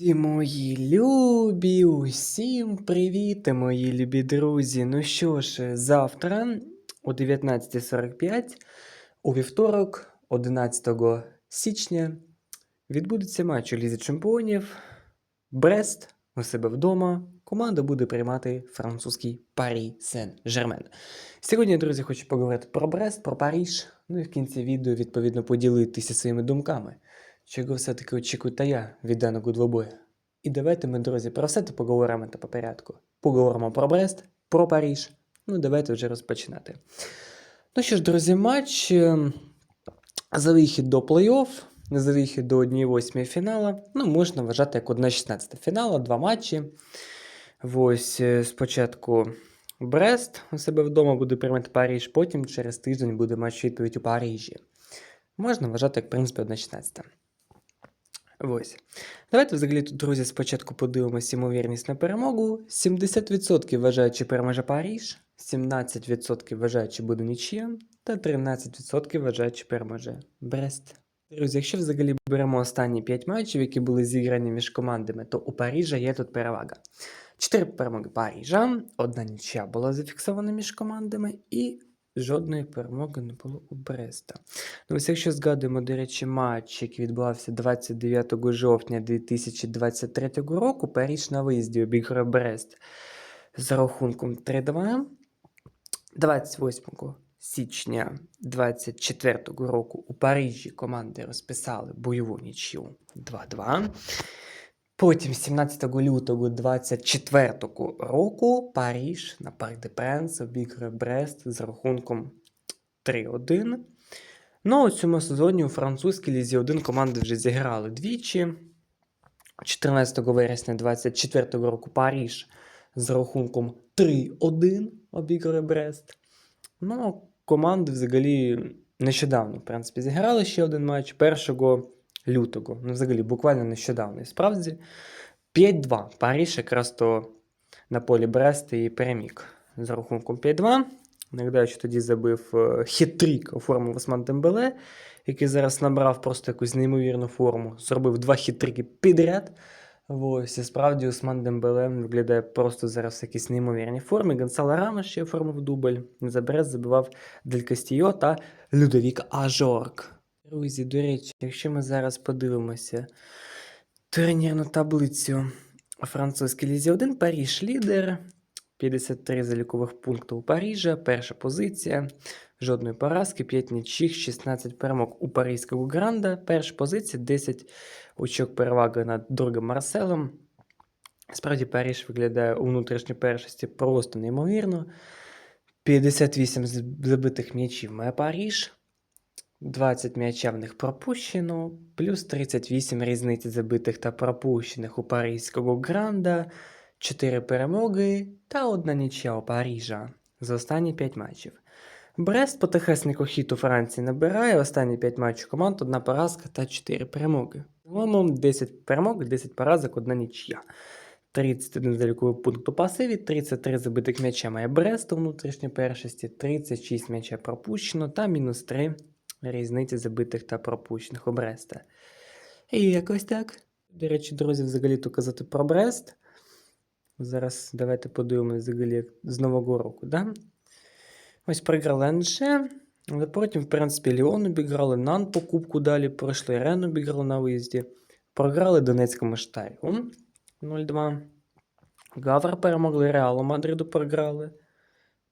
Мої любі, усім привіт, мої любі друзі. Ну що ж, завтра о 19.45 у вівторок, 11 січня, відбудеться матч у Лізі Чемпіонів. Брест у себе вдома. Команда буде приймати французький Парі Сен-Жермен. Сьогодні, друзі, хочу поговорити про Брест, про Паріж. Ну і в кінці відео, відповідно, поділитися своїми думками. Чого все-таки очікуєте я від даного двобою? І давайте ми, друзі, про все це поговоримо та по порядку. Поговоримо про Брест, про Паріж. Ну, давайте вже розпочинати. Ну що ж, друзі, матч е, за вихід до плей-офф, за вихід до 1-8 фінала. Ну, можна вважати як 1-16 фінала, два матчі. Ось е, спочатку Брест у себе вдома буде приймати Паріж, потім через тиждень буде матч відповідь у Парижі. Можна вважати, як, в принципі, 1-16. Ось. Давайте взагалі тут, друзі, спочатку подивимося ймовірність на перемогу. 70% вважають, що переможе Паріж, 17% вважають, що буде нічия, та 13% вважають, що переможе Брест. Друзі, якщо взагалі беремо останні 5 матчів, які були зіграні між командами, то у Парижа є тут перевага. 4 перемоги Парижа, одна нічия була зафіксована між командами, і жодної перемоги не було у Бреста. Ну, ось якщо згадуємо, до речі, матч, який відбувався 29 жовтня 2023 року, Паріж на виїзді обіграє Брест з рахунком 3-2. 28 січня 2024 року у Парижі команди розписали бойову нічю 2-2. Потім, 17 лютого 24 року, Паріж на Парк де Пренс обіграє Брест з рахунком 3-1. Ну, у цьому сезоні у французькій лізі 1 команди вже зіграли двічі. 14 вересня 24 року Паріж з рахунком 3-1 обіграє Брест. Ну, команди взагалі нещодавно, в принципі, зіграли ще один матч 1 лютого. Ну, взагалі, буквально нещодавно. І справді 5-2. Паріж якраз то на полі Бреста і переміг з рахунком 5-2. Нагадаю, що тоді забив е, хитрік оформив Осман Дембеле, який зараз набрав просто якусь неймовірну форму. Зробив два хитрики підряд. Ось, і справді Осман Дембеле виглядає просто зараз в якійсь неймовірній формі. Гонсало Рамос ще оформив дубль. За Брест забивав Дель Кастійо та Людовік Ажорк. Друзі, до речі, якщо ми зараз подивимося турнірну таблицю французькій лізі 1, Паріж лідер. 53 залікових пункти у Парижа, перша позиція, жодної поразки, 5 нічих, 16 перемог у Паризького Гранда, перша позиція, 10 очок переваги над другим Марселем. Справді, Париж виглядає у внутрішній першості просто неймовірно. 58 забитих м'ячів має Париж. 20 м'яча в них пропущено, плюс 38 різниці забитих та пропущених у Паризького Гранда, 4 перемоги та одна нічия у Парижа за останні 5 матчів. Брест потихеснику хід у Франції набирає останні 5 матчів команд, одна поразка та 4 перемоги. Загалом 10 перемог, 10 поразок, одна нічия. 31 заліковий пункт у пасиві, 33 забитих м'яча має Брест у внутрішній першості, 36 м'яча пропущено та мінус 3 різниці забитих та пропущених у Бреста. І якось так. До речі, друзі, взагалі то казати про Брест. Зараз давайте подивимося взагалі з Нового року. Да? Ось програли Анже, але потім, в принципі, Ліон обіграли, Нан по кубку далі пройшли, Рен обіграли на виїзді. Програли Донецькому Штайру 0-2. Гавр перемогли Реалу Мадриду програли.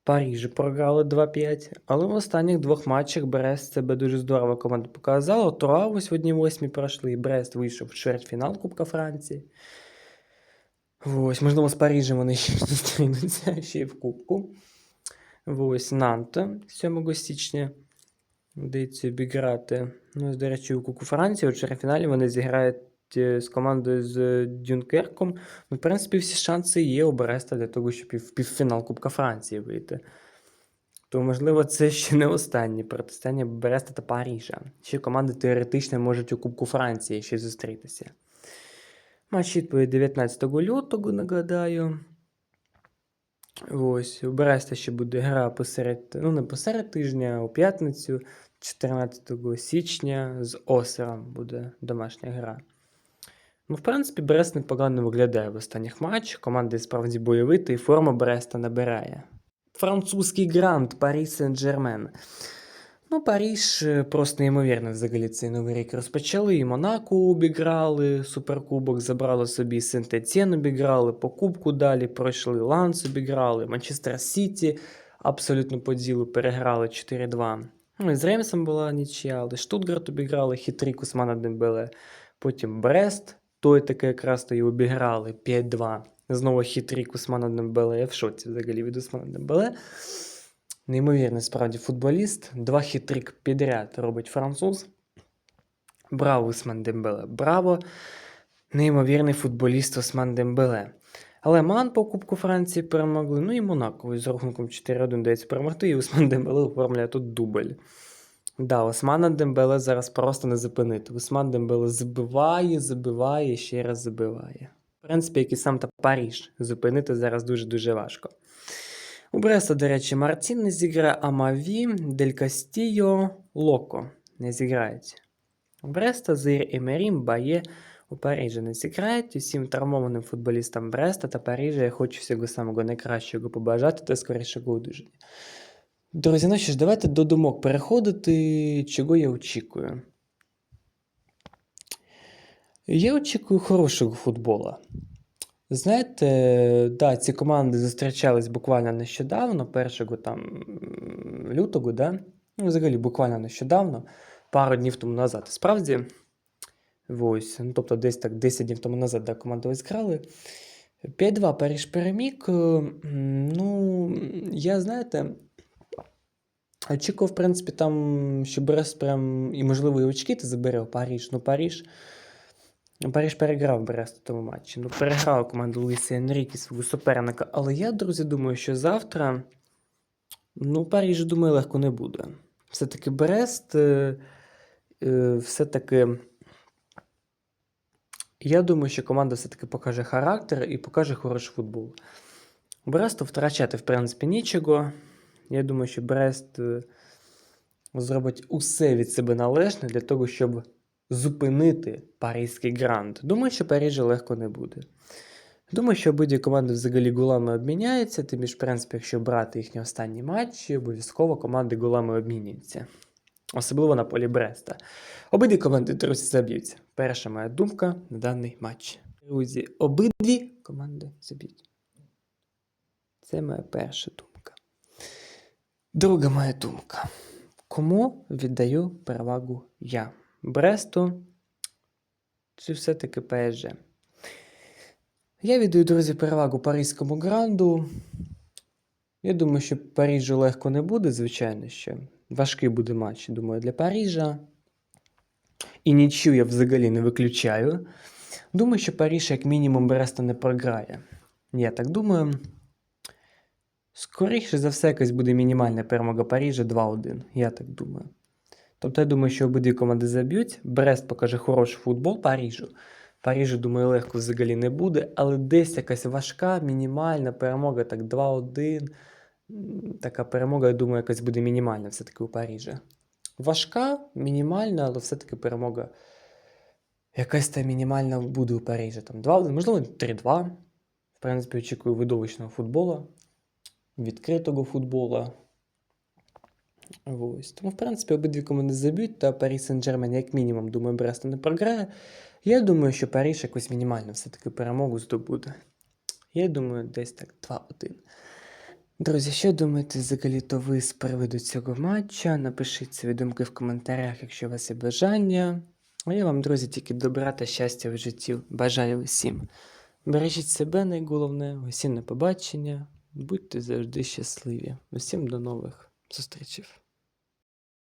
Парижі програли 2-5. Але в останніх двох матчах Брест себе дуже здорово команда показала. В одній восьмій пройшли, і Брест вийшов в чвертьфінал Кубка Франції. Ось, можливо, з Парижем вони ще зустрінуться ще й в Кубку. Ось Нанта 7 січня. Вдається обіграти. Ну, до речі, у Кубку Франції у чвертьфіналі вони зіграють з командою з Дюнкерком. Ну, в принципі, всі шанси є у Бреста для того, щоб в півфінал Кубка Франції вийти. То, можливо, це ще не останнє протистояння Бреста та Парижа. Ще команди теоретично можуть у Кубку Франції ще зустрітися. Матч відповідь 19 лютого, нагадаю. Ось, у Бреста ще буде гра посеред, ну не посеред тижня, а у п'ятницю, 14 січня з Осером буде домашня гра. Ну, в принципі, Брест непогано виглядає в останніх матчах. Команда і справді бойовита, і форма Бреста набирає. Французький грант Парі Сен-Джермен. Ну, Паріж е, просто неймовірно взагалі цей новий рік розпочали. І Монако обіграли, суперкубок забрали собі Сент-Етєн обіграли, по кубку далі пройшли Ланс обіграли, Манчестер Сіті абсолютно по ділу переграли 4-2. Ну, і з Реймсом була нічия, але Штутгарт обіграли, хитрік Усмана Дембеле. Потім Брест, той таки якраз то і обіграли 5-2. Знову хитрік Усмана Дембеле. Я в шоці взагалі від Усмана Дембеле. Неймовірний справді футболіст. Два хитрик підряд робить француз. Браво, Усман Дембеле. Браво! Неймовірний футболіст Осман Дембеле. Але Ман по Кубку Франції перемогли. Ну і Монако з рахунком 4-1 дається перемогти, і Усман Дембеле оформляє тут дубль. Да, Османа Дембеле зараз просто не зупинити. Усман Дембеле забиває, забиває і ще раз забиває. В принципі, як і сам та Паріж, зупинити зараз дуже-дуже важко. У Бреста, до речі, Мартін не зіграє, а Маві, Дель Кастійо, Локо не зіграють. У Бреста Зир Емерім, Бає у Парижі не зіграють. Усім травмованим футболістам Бреста та Парижа я хочу всього самого найкращого побажати та скорішого одужання. Друзі, ну що ж, давайте до думок переходити, чого я очікую. Я очікую хорошого футбола. Знаєте, да, ці команди зустрічались буквально нещодавно, 1 там лютого, да? ну, взагалі буквально нещодавно, пару днів тому назад. Справді, ось, ну, тобто десь так 10 днів тому назад да, команди ось грали. 5-2 Париж переміг. Е, Ну, я, знаєте, очікував, в принципі, там, що Брест прям і, можливо, і очки ти забере у Париж. Ну, Париж. Париж переграв Брест у тому матчі. Ну, переграв команду Луїса Енрікі свого суперника. Але я, друзі, думаю, що завтра. Ну, Париж, думаю, легко не буде. Все-таки Брест. Е, е, все-таки. Я думаю, що команда все-таки покаже характер і покаже хороший футбол. Бресту втрачати, в принципі, нічого. Я думаю, що Брест е, зробить усе від себе належне для того, щоб зупинити Паризький грант. Думаю, що Парижа легко не буде. Думаю, що обидві команди взагалі голами обміняються, тим більш, в принципі, якщо брати їхні останні матчі, обов'язково команди голами обмінюються. Особливо на полі Бреста. Обидві команди, друзі, заб'ються. Перша моя думка на даний матч. Друзі, обидві команди заб'ють. Це моя перша думка. Друга моя думка. Кому віддаю перевагу я? Бресту чи все-таки ПСЖ? Я віддаю, друзі, перевагу Паризькому гранду. Я думаю, що Парижу легко не буде, звичайно, ще. Важкий буде матч, думаю, для Парижа. І нічю я взагалі не виключаю. Думаю, що Париж, як мінімум, Бреста не програє. Я так думаю. Скоріше за все, якась буде мінімальна перемога Парижа 2-1. Я так думаю. Тобто, я думаю, що обидві команди заб'ють. Брест покаже хороший футбол Парижу. Парижу, думаю, легко взагалі не буде, але десь якась важка, мінімальна перемога, так 2-1. Така перемога, я думаю, якась буде мінімальна все-таки у Парижа. Важка, мінімальна, але все-таки перемога. Якась та мінімальна буде у Парижа. Там 2-1, можливо, 3-2. В принципі, очікую видовищного футболу, відкритого футболу. Ось. Тому, в принципі, обидві команди заб'ють, та Парі Сен-Джермен, як мінімум, думаю, Бреста не програє. Я думаю, що Париж якусь мінімальну все-таки перемогу здобуде. Я думаю, десь так 2-1. Друзі, що думаєте взагалі-то ви з приводу цього матча? Напишіть свої думки в коментарях, якщо у вас є бажання. А я вам, друзі, тільки добра та щастя в житті. Бажаю усім. Бережіть себе найголовне, усім на побачення. Будьте завжди щасливі. Усім до нових зустрічей.